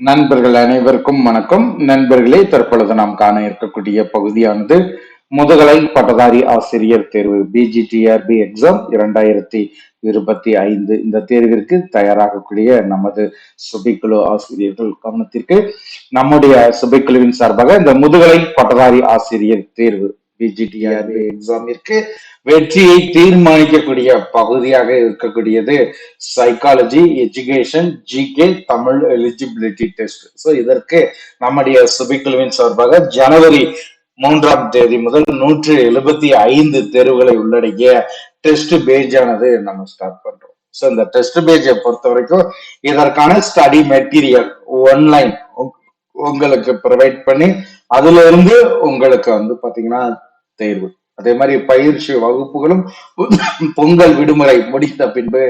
நண்பர்கள் அனைவருக்கும் வணக்கம். நண்பர்களே தற்பொழுது நாம் காண இருக்கக்கூடிய பகுதியானது முதுகலை பட்டதாரி ஆசிரியர் தேர்வு பிஜிடிஆர்பி எக்ஸாம் இரண்டாயிரத்தி இருபத்தி ஐந்து. இந்த தேர்விற்கு தயாராகக்கூடிய நமது சுபைக்குழு ஆசிரியர்கள் கவனத்திற்கு நம்முடைய சுபைக்குழுவின் சார்பாக இந்த முதுகலை பட்டதாரி ஆசிரியர் தேர்வு பிஜிடிஆர் எக்ஸாமிற்கு வெற்றியை தீர்மானிக்கக்கூடிய பகுதியாக இருக்கக்கூடியது psychology education GK Tamil eligibility test so இதற்கு நம்முடைய சுபிக்குழுவின் சார்பாக ஜனவரி மூன்றாம் தேதி முதல் நூற்று எழுபத்தி ஐந்து தேர்வுகளை உள்ளடக்கிய டெஸ்ட் பேஜானது நம்ம ஸ்டார்ட் பண்றோம். ஸோ இந்த டெஸ்ட் பேஜை பொறுத்த வரைக்கும் இதற்கான ஸ்டடி மெட்டீரியல் ஒன்லைன் உங்களுக்கு ப்ரொவைட் பண்ணி அதுல இருந்து உங்களுக்கு வந்து பாத்தீங்கன்னா தேர்வு. அதே மாதிரி பயிற்சி வகுப்புகளும் பொங்கல் விடுமுறை முடித்த பின்பு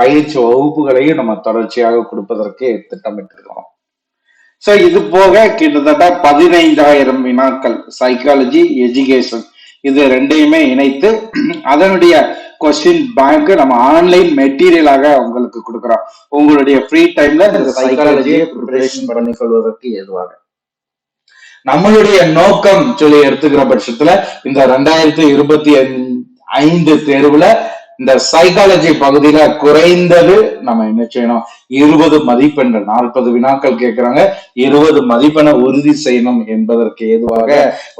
பயிற்சி வகுப்புகளையும் நம்ம தொடர்ச்சியாக கொடுப்பதற்கு திட்டமிட்டிருக்கிறோம். சோ இது போக கிட்டத்தட்ட பதினைந்தாயிரம் வினாக்கள். சைக்காலஜி எஜுகேஷன் இது ரெண்டையுமே இணைத்து அதனுடைய கொஸ்டின் பேங்க் நம்ம ஆன்லைன் மெட்டீரியலாக உங்களுக்கு கொடுக்குறோம். உங்களுடைய ஃப்ரீ டைம்ல சைக்காலஜியை ப்ரிப்பரேஷன் பண்ணி கொள்வதற்கு ஏதுவாக. நம்மளுடைய நோக்கம் சொல்லி எடுத்துக்கிற பட்சத்துல இந்த ரெண்டாயிரத்தி இருபத்தி ஐந்து தேர்வுல இந்த சைக்காலஜி பகுதியில குறைந்தது நம்ம என்ன செய்யணும்? இருபது மதிப்பெண்கள் நாற்பது வினாக்கள் கேட்கிறாங்க இருபது மதிப்பெண்ணை உறுதி செய்யணும் என்பதற்கு ஏதுவாக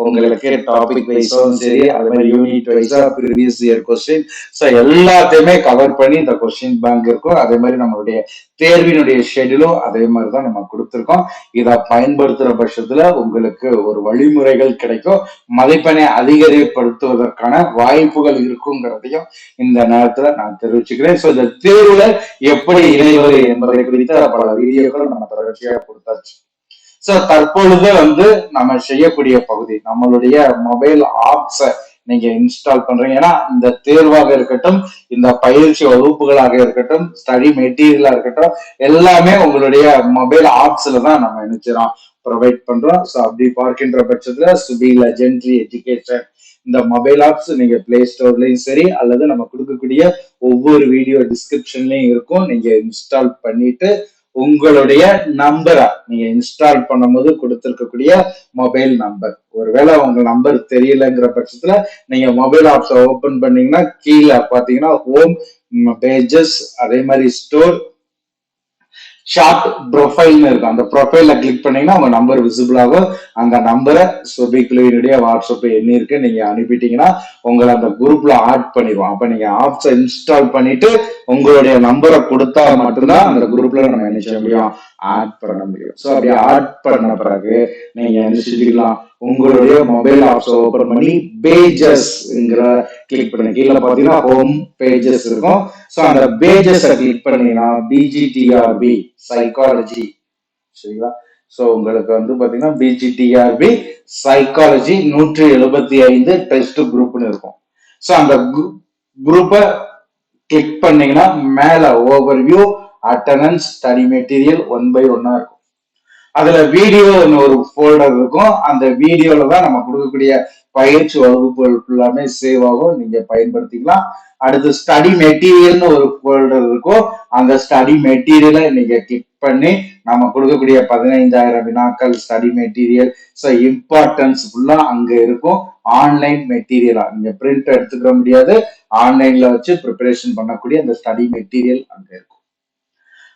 உங்களுக்கு டாபிக் வைஸும் சரி அதே மாதிரி யூனிட் வைஸா ப்ரீவியஸ் இயர் கொஸ்டின் ஸோ எல்லாத்தையுமே கவர் பண்ணி இந்த கொஸ்டின் பேங்க் இருக்கும். அதே மாதிரி நம்மளுடைய தேர்வினுடைய ஷெடியூலும் அதே மாதிரி தான் நம்ம கொடுத்துருக்கோம். இதை பயன்படுத்துற பட்சத்துல உங்களுக்கு ஒரு வழிமுறைகள் கிடைக்கும். மதிப்பெண்ணை அதிகரிப்படுத்துவதற்கான வாய்ப்புகள் இருக்குங்கிறதையும் இந்த நேரத்துல நான் தெரிவிச்சுக்கிறேன். சோ இந்த தேர்வுல எப்படி இணைவது என்பதை குறித்து பல வீடியோக்களும் நம்ம தொடர்ச்சியா கொடுத்தாச்சு. சோ தற்பொழுது வந்து நம்ம செய்யக்கூடிய பகுதி நம்மளுடைய மொபைல் ஆப்ஸை நீங்க இன்ஸ்டால் பண்றீங்க. ஏன்னா இந்த தேர்வாக இருக்கட்டும் இந்த பயிற்சி வகுப்புகளாக இருக்கட்டும் ஸ்டடி மெட்டீரியலா இருக்கட்டும் எல்லாமே உங்களுடைய மொபைல் ஆப்ஸ்ல தான் நம்ம நினைச்சிடோம் ப்ரொவைட் பண்றோம். ஸோ அப்படி பார்க்கின்ற பட்சத்துல சுபீல ஜென்ட்ரி எஜுகேஷன் இந்த மொபைல் ஆப்ஸ் நீங்க பிளே ஸ்டோர்லயும் சரி அல்லது நம்ம கொடுக்கக்கூடிய ஒவ்வொரு வீடியோ டிஸ்கிரிப்ஷன்லயும் இருக்கும். நீங்க இன்ஸ்டால் பண்ணிட்டு உங்களுடைய நம்பரா நீங்க இன்ஸ்டால் பண்ணும்போது கொடுத்திருக்கக்கூடிய மொபைல் நம்பர் ஒருவேளை உங்க நம்பர் தெரியலங்கிற பட்சத்துல நீங்க மொபைல் ஆப்ஸை ஓபன் பண்ணீங்கன்னா கீழே பாத்தீங்கன்னா ஹோம் பேஜஸ் அதே மாதிரி ஸ்டோர் ஷார்ட் ப்ரொஃபைல்னு இருக்கும். அந்த ப்ரொஃபைல கிளிக் பண்ணீங்கன்னா உங்க நம்பர் விசிபிள் ஆகும். அந்த நம்பரை சுபிக்குழுவினுடைய வாட்ஸ்அப் என்ன இருக்கு நீங்க அனுப்பிட்டீங்கன்னா உங்களை அந்த குரூப்ல ஆட் பண்ணிடுவோம். அப்ப நீங்க ஆப்ஸை இன்ஸ்டால் பண்ணிட்டு உங்களுடைய நம்பரை கொடுத்தா மட்டும்தான் அந்த குரூப்ல நம்ம என்ன செய்ய முடியும்? ஆட் பண்ண முடியும். ஸோ அப்படி ஆட் பண்ண பிறகு நீங்க என்ன செஞ்சுக்கலாம்? உங்களுடைய மொபைல் ஆப்ஸ் ஓபன் பண்ணி பேஜஸ்ங்கிற கிளிக் பண்ணி. கீழே பார்த்தீங்கன்னா ஹோம் பேஜஸ் இருக்கும். ஸோ அந்த பேஜஸ் கிளிக் பண்ணீங்கன்னா பிஜிடிஆர்பி சைக்காலஜி சரிங்களா? ஸோ உங்களுக்கு வந்து பார்த்தீங்கன்னா பிஜிடிஆர்பி சைக்காலஜி நூற்றி எழுபத்தி ஐந்து டெஸ்ட் குரூப்னு இருக்கும். ஸோ அந்த குரூப்பை கிளிக் பண்ணீங்கன்னா மேல overview study material one by ஒன்னா இருக்கும். அதுல வீடியோன்னு ஒரு ஃபோல்டர் இருக்கும். அந்த வீடியோல தான் நம்ம கொடுக்கக்கூடிய பயிற்சி வகுப்புகள் ஃபுல்லாமே சேவ் ஆகும். நீங்க பயன்படுத்திக்கலாம். அடுத்து ஸ்டடி மெட்டீரியல்னு ஒரு ஃபோல்டர் இருக்கும். அந்த ஸ்டடி மெட்டீரியலை நீங்க கிளிக் பண்ணி நம்ம கொடுக்கக்கூடிய பதினைந்தாயிரம் வினாக்கள் ஸ்டடி மெட்டீரியல் ஸோ இம்பார்ட்டன்ஸ் ஃபுல்லா அங்க இருக்கும். ஆன்லைன் மெட்டீரியலா நீங்க பிரிண்ட் எடுத்துக்க முடியாது. ஆன்லைன்ல வச்சு ப்ரிப்பரேஷன் பண்ணக்கூடிய அந்த ஸ்டடி மெட்டீரியல் அங்க இருக்கும்.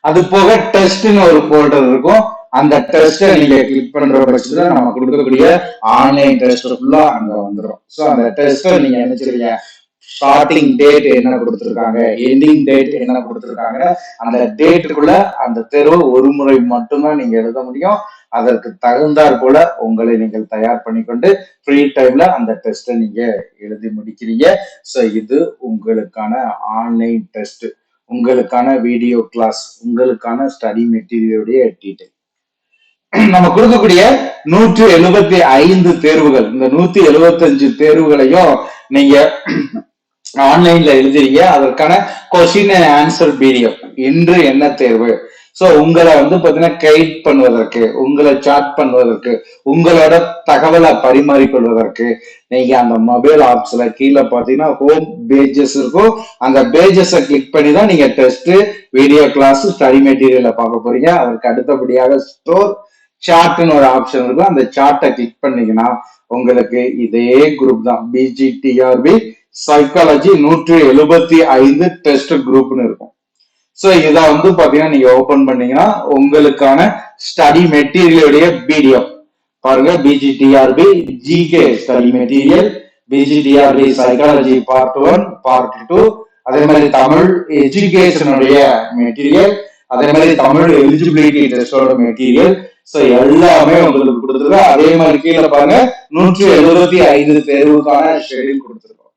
அது போக டெஸ்ட்னு ஒரு ஃபோல்டர் இருக்கும். அந்த டெஸ்ட்டை நீங்க கிளிக் பண்ற பட்சத்துல நம்ம கொடுக்கக்கூடிய ஆன்லைன் டெஸ்ட் ஃபுல்லா அங்க வந்துடும் ஸோ அந்த டெஸ்ட்டை நீங்க நினைச்சிருக்கீங்க ஸ்டார்டிங் டேட் என்ன கொடுத்துருக்காங்க? எண்டிங் டேட் என்ன கொடுத்துருக்காங்க அந்த டேட்டுக்குள்ள அந்த தேர்வு ஒரு முறை மட்டும்தான் நீங்க எழுத முடியும். அதற்கு தகுந்தாற் போல உங்களை நீங்கள் தயார் பண்ணிக்கொண்டு ஃப்ரீ டைம்ல அந்த டெஸ்ட்டை நீங்க எழுதி முடிக்கிறீங்க. ஸோ இது உங்களுக்கான ஆன்லைன் டெஸ்ட் உங்களுக்கான வீடியோ கிளாஸ் உங்களுக்கான ஸ்டடி மெட்டீரியலுடைய டீட்டெயில் நம்ம கொடுக்கக்கூடிய நூற்றி எழுபத்தி ஐந்து தேர்வுகள். இந்த நூத்தி எழுபத்தஞ்சு தேர்வுகளையும் நீங்க ஆன்லைன்ல எழுதுறீங்க. அதற்கான கொஸ்டின் அண்ட் ஆன்சர் வீடியோ இன்று என்ன தேர்வு? ஸோ உங்களை வந்து பார்த்தீங்கன்னா கைட் பண்ணுவதற்கு உங்களை சாட் பண்ணுவதற்கு உங்களோட தகவலை பரிமாறிக்கொள்வதற்கு நீங்க அந்த மொபைல் ஆப்ஸ்ல கீழே பார்த்தீங்கன்னா ஹோம் பேஜஸ் இருக்கும். அந்த பேஜஸை கிளிக் பண்ணி தான் நீங்க டெஸ்ட் வீடியோ கிளாஸ் ஸ்டடி மெட்டீரியலை பார்க்க போறீங்க. அதற்கு அடுத்தபடியாக ஸ்டோர் சார்ட்னு ஒரு ஆப்ஷன் இருக்கும். அந்த சார்ட்டை கிளிக் பண்ணீங்கன்னா உங்களுக்கு இதே குரூப் தான். பிஜிடிஆர்பி சைக்காலஜி நூற்றி எழுபத்தி ஐந்து டெஸ்ட் குரூப்னு இருக்கும். சோ இத வந்து பாத்தீங்கன்னா நீங்க ஓபன் பண்ணீங்கன்னா உங்களுக்கான ஸ்டடி மெட்டீரியலுடைய பிடிஎஃப் பாருங்க PGTRB GK study material PGTRB psychology part one part two அதே மாதிரி தமிழ் எஜுகேஷனுடைய மெட்டீரியல் அதே மாதிரி தமிழ் எலிஜிபிலிட்டி டெஸ்டோட மெட்டீரியல் சோ எல்லாமே உங்களுக்கு கொடுத்துருக்கோம் அதே மாதிரி கீழே பாருங்க நூற்றி எழுபத்தி ஐந்து தேர்வுக்கான ஷெடியூல் கொடுத்துருக்கோம்.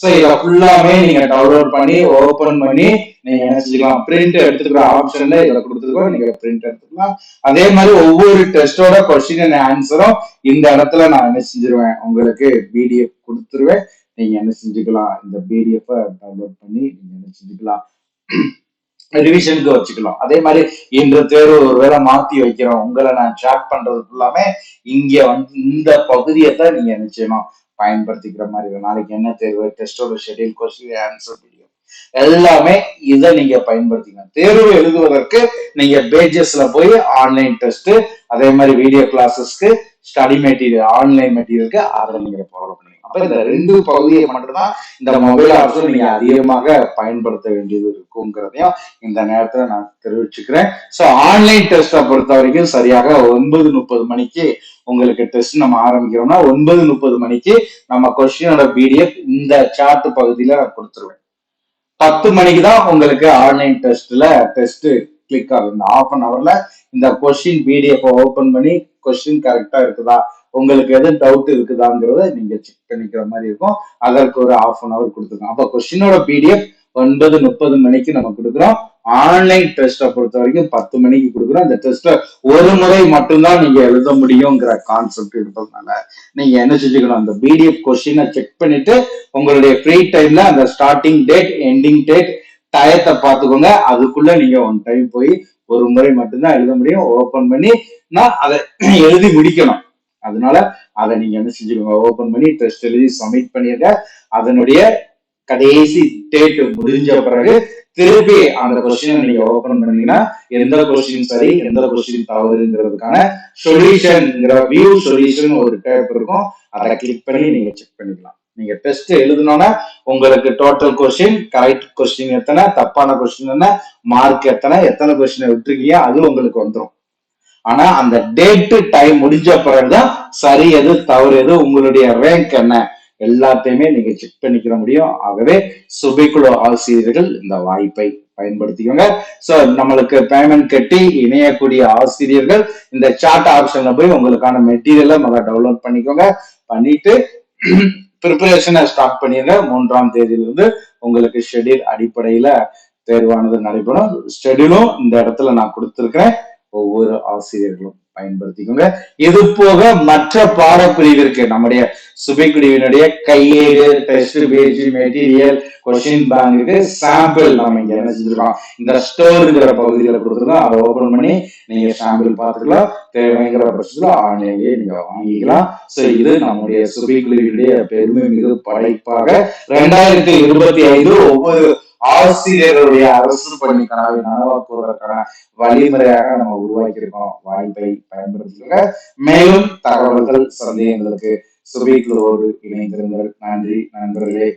சோ இத ஃபுல்லாமே நீங்க டவுன்லோட் பண்ணி ஓபன் பண்ணி நீங்க என்ன செஞ்சுக்கலாம் பிரிண்ட் எடுத்துக்கிற ஆப்ஷன்ல இதுல கொடுத்துருக்கோம். நீங்க பிரிண்ட் எடுத்துக்கலாம். அதே மாதிரி ஒவ்வொரு டெஸ்டோட கொஸ்டின் அண்ட் ஆன்சரும் இந்த இடத்துல நான் என்ன செஞ்சிருவேன்? உங்களுக்கு பிடிஎஃப் கொடுத்துருவேன். நீங்க என்ன செஞ்சுக்கலாம்? இந்த பிடிஎஃப் டவுன்லோட் பண்ணி நீங்க என்ன செஞ்சுக்கலாம்? ரிவிஷனுக்கு வச்சுக்கலாம். அதே மாதிரி இந்த தேர்வு ஒருவேளை மாத்தி வைக்கிறோம். உங்களை நான் ஷேர் பண்றது ஃபுல்லாமே இங்க வந்து இந்த பகுதியை தான் நீங்க நிச்சயமா பயன்படுத்திக்கிற மாதிரி இருக்கும் நாளைக்கு என்ன தேர்வு? டெஸ்டோட ஷெட்யூல் கொஸ்டின் ஆன்சர் வீடியோ எல்லாமே இதை நீங்க பயன்படுத்திக்கணும். தேர்வு எழுதுவதற்கு நீங்க பேஜஸ்ல போய் ஆன்லைன் டெஸ்ட் அதே மாதிரி வீடியோ கிளாஸஸ்க்கு ஸ்டடி மெட்டீரியல் ஆன்லைன் மெட்டீரியலுக்கு அதை நீங்க ஃபாலோ பண்ணுவீங்க அப்ப இந்த ரெண்டு பகுதியை மட்டும்தான் இந்த மொபைல் ஆப்ஸும் நீங்க அதிகமாக பயன்படுத்த வேண்டியது இருக்குங்கிறதையும் இந்த நேரத்துல நான் தெரிவிச்சுக்கிறேன். சோ ஆன்லைன் டெஸ்ட்டை பொறுத்த வரைக்கும் சரியாக ஒன்பது முப்பது மணிக்கு உங்களுக்கு டெஸ்ட் நம்ம ஆரம்பிக்கிறோம்னா ஒன்பது முப்பது மணிக்கு நம்ம கொஸ்டினோட பிடிஎஃப் இந்த சார்ட் பகுதியில நான் கொடுத்துருவேன். பத்து மணிக்கு தான் உங்களுக்கு ஆன்லைன் டெஸ்ட்ல டெஸ்ட் கிளிக் ஆகும். இந்த ஆஃப் அன் ஹவர்ல இந்த கொஸ்டின் பிடிஎஃப் ஓபன் பண்ணி கொஸ்டின் கரெக்டா இருக்குதா உங்களுக்கு எது டவுட் இருக்குதாங்கிறத நீங்க செக் பண்ணிக்கிற மாதிரி இருக்கும். அதற்கு ஒரு ஆஃப் அன் அவர் கொடுத்துருக்கோம் அப்ப கொஸ்டினோட பிடிஎஃப் ஒன்பது முப்பது மணிக்கு நம்ம கொடுக்குறோம். ஆன்லைன் டெஸ்ட்டை பொறுத்த வரைக்கும் பத்து மணிக்கு கொடுக்குறோம். அந்த டெஸ்ட்டை ஒரு முறை மட்டும்தான் நீங்க எழுத முடியுங்கிற கான்செப்ட் இருப்பதுனால நீங்க என்ன செஞ்சுக்கணும்? அந்த பிடிஎஃப் கொஸ்டினை செக் பண்ணிட்டு உங்களுடைய ஃப்ரீ டைம்ல அந்த ஸ்டார்டிங் டேட் எண்டிங் டேட் டயத்தை பார்த்துக்கோங்க. அதுக்குள்ள நீங்க ஒன் டைம் போய் ஒரு முறை மட்டும்தான் எழுத முடியும். ஓபன் பண்ணி நான் அதை எழுதி முடிக்கணும். அதனால அதை நீங்க என்ன செஞ்சுக்கோங்க ஓபன் பண்ணி டெஸ்ட் எழுதி சப்மிட் பண்ணிருங்க. அதனுடைய கடைசி டேட் முடிஞ்ச பிறகு திருப்பி அந்த கொஸ்டின் நீங்க ஓபன் பண்ணீங்கன்னா எந்த கொஸ்டின் சரி எந்த கொஸ்டின் தவறுங்கிறதுக்கான சொல்யூஷன்ங்கிற வியூ சொல்யூஷன் ஒரு டேப் இருக்கும். அதை கிளிக் பண்ணி நீங்க செக் பண்ணிக்கலாம். நீங்க டெஸ்ட் எழுதினோன்னா உங்களுக்கு டோட்டல் கொஸ்டின் கரெக்ட் கொஸ்டின் எத்தனை தப்பான கொஸ்டின் என்ன மார்க் எத்தனை எத்தனை கொஸ்டினை விட்டுருக்கீங்க அது உங்களுக்கு வந்துடும் ஆனா அந்த டேட் டைம் முடிஞ்ச பிறகுதான் சரி எது தவறு எது உங்களுடைய ரேங்க் என்ன? எல்லாத்தையுமே நீங்க செக் பண்ணிக்கிற முடியும். ஆகவே சுபிக்குழு ஆசிரியர்கள் இந்த வாய்ப்பை பயன்படுத்திக்கோங்க. சோ நம்மளுக்கு பேமெண்ட் கட்டி இணையக்கூடிய ஆசிரியர்கள் இந்த சார்ட் ஆப்ஷன்ல போய் உங்களுக்கான மெட்டீரியலை முதல்ல டவுன்லோட் பண்ணிக்கோங்க. பண்ணிட்டு ப்ரிப்பரேஷனை ஸ்டார்ட் பண்ணிருங்க. மூன்றாம் தேதியிலிருந்து உங்களுக்கு ஷெட்யூல் அடிப்படையில தேர்வானது நடைபெறும். ஷெட்யூலும் இந்த இடத்துல நான் கொடுத்துருக்கிறேன். ஒவ்வொரு ஆசிரியர்களும் பயன்படுத்திக்கோங்க. இது போக மற்ற பாடப்பிரிவிற்கு நம்முடைய சுபைக்குடியினுடைய கையேடு test page material question bank sample நம்ம இங்க என்ன செஞ்சிருக்கோம்? இந்த ஸ்டோருங்கிற பகுதிகளை கொடுத்துருக்கோம். அதை ஓபன் பண்ணி நீங்க சாம்பிள் பார்த்துக்கலாம். தேவைங்கிற பட்சத்துல ஆன்லைன்லயே நீங்க வாங்கிக்கலாம். சோ இது நம்முடைய சுபைக்குடியினுடைய பெருமை மிகு படைப்பாக. ரெண்டாயிரத்தி இருபத்தி ஐந்து ஒவ்வொரு ஆசிரியர்களுடைய அரசு பணி கனவை நனவாக்குவதற்கான வழிமுறையாக நம்ம உருவாக்கியிருக்கோம். வாய்ப்பை பயன்படுத்திக்கோங்க. மேலும் தகவல்கள் சந்தேகங்களுக்கு சுபைக்குழுவோடு இணைந்திருங்கள். நன்றி நண்பர்களே.